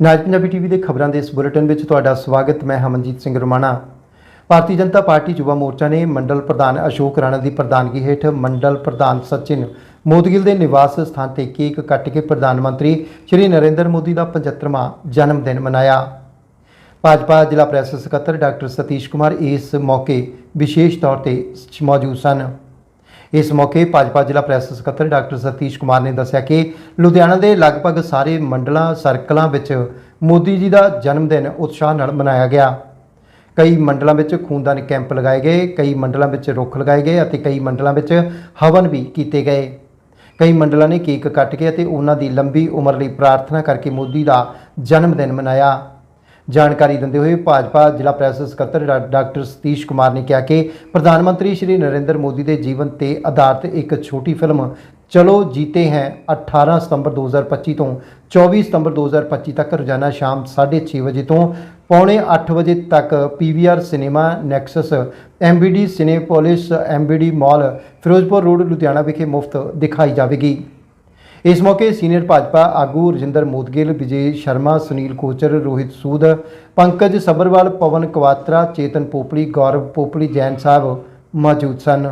ਨਾਜ Punjabi TV ਦੇ ਖਬਰਾਂ ਦੇ ਇਸ ਬੁਲੇਟਿਨ ਵਿੱਚ ਤੁਹਾਡਾ ਸਵਾਗਤ, ਮੈਂ ਹਮਨਜੀਤ ਸਿੰਘ ਰੋਮਾਣਾ। ਭਾਰਤੀ ਜਨਤਾ ਪਾਰਟੀ ਯੁਵਾ ਮੋਰਚਾ ਨੇ ਮੰਡਲ ਪ੍ਰਧਾਨ ਅਸ਼ੋਕ ਰਾਣਾ ਦੀ ਪ੍ਰਧਾਨਗੀ ਹੇਠ ਮੰਡਲ ਪ੍ਰਧਾਨ ਸਚਿਨ ਮੋਦਗਿਲ ਦੇ ਨਿਵਾਸ ਸਥਾਨ ਤੇ ਕੇਕ ਕੱਟ ਕੇ ਪ੍ਰਧਾਨ ਮੰਤਰੀ ਸ਼੍ਰੀ ਨਰਿੰਦਰ ਮੋਦੀ ਦਾ 75ਵਾਂ ਜਨਮ ਦਿਨ ਮਨਾਇਆ। ਭਾਜਪਾ ਜ਼ਿਲ੍ਹਾ ਪ੍ਰੈਸ ਸਕੱਤਰ ਡਾਕਟਰ ਸਤੀਸ਼ ਕੁਮਾਰ ਇਸ ਮੌਕੇ ਵਿਸ਼ੇਸ਼ ਤੌਰ ਤੇ ਮੌਜੂਦ ਸਨ। ਇਸ ਮੌਕੇ ਭਾਜਪਾ ਜ਼ਿਲ੍ਹਾ ਪ੍ਰੈਸ ਸਕੱਤਰ ਡਾਕਟਰ ਸਤੀਸ਼ ਕੁਮਾਰ ਨੇ ਦੱਸਿਆ ਕਿ ਲੁਧਿਆਣਾ ਦੇ ਲਗਭਗ ਸਾਰੇ ਮੰਡਲਾਂ, ਸਰਕਲਾਂ ਵਿੱਚ ਮੋਦੀ ਜੀ ਦਾ ਜਨਮ ਦਿਨ ਉਤਸ਼ਾਹ ਨਾਲ ਮਨਾਇਆ ਗਿਆ। ਕਈ ਮੰਡਲਾਂ ਵਿੱਚ ਖੂਨਦਾਨ ਕੈਂਪ ਲਗਾਏ ਗਏ, ਕਈ ਮੰਡਲਾਂ ਵਿੱਚ ਰੁੱਖ ਲਗਾਏ ਗਏ ਅਤੇ ਕਈ ਮੰਡਲਾਂ ਵਿੱਚ ਹਵਨ ਵੀ ਕੀਤੇ ਗਏ। ਕਈ ਮੰਡਲਾਂ ਨੇ ਕੇਕ ਕੱਟ ਕੇ ਅਤੇ ਉਹਨਾਂ ਦੀ ਲੰਬੀ ਉਮਰ ਲਈ ਪ੍ਰਾਰਥਨਾ ਕਰਕੇ ਮੋਦੀ ਦਾ ਜਨਮ ਦਿਨ ਮਨਾਇਆ। ਜਾਣਕਾਰੀ ਦਿੰਦੇ ਹੋਏ ਭਾਜਪਾ ਜ਼ਿਲ੍ਹਾ ਪ੍ਰੈਸ ਸਕੱਤਰ ਡਾ- ਡਾਕਟਰ ਸਤੀਸ਼ ਕੁਮਾਰ ਨੇ ਕਿਹਾ ਕਿ ਪ੍ਰਧਾਨ ਮੰਤਰੀ ਸ਼੍ਰੀ ਨਰਿੰਦਰ ਮੋਦੀ ਦੇ ਜੀਵਨ ਤੇ ਆਧਾਰਿਤ ਇੱਕ ਛੋਟੀ ਫਿਲਮ, ਚਲੋ ਜੀਤੇ ਹੈ 18 ਸਤੰਬਰ 2025 ਤੋਂ 24 ਸਤੰਬਰ 2025 ਤੱਕ ਰੋਜ਼ਾਨਾ ਸ਼ਾਮ 6:30 ਵਜੇ ਤੋਂ ਪੌਣੇ 8 ਵਜੇ ਤੱਕ PVR cinema Nexus MBD Cinepolis MBD mall, Ferozepur road, Ludhiana ਵਿਖੇ ਮੁਫਤ ਦਿਖਾਈ ਜਾਵੇਗੀ। ਇਸ ਮੌਕੇ ਸੀਨੀਅਰ ਭਾਜਪਾ ਆਗੂ ਰਜਿੰਦਰ ਮੋਦਗਿਲ, ਵਿਜੇ ਸ਼ਰਮਾ, ਸੁਨੀਲ ਕੋਚਰ, ਰੋਹਿਤ ਸੂਦ, ਪੰਕਜ ਸਬਰਵਾਲ, ਪਵਨ ਕਵਾਤਰਾ, ਚੇਤਨ ਪੋਪੜੀ, ਗੌਰਵ ਪੋਪੜੀ ਜੈਨ ਸਾਹਿਬ ਮੌਜੂਦ ਸਨ।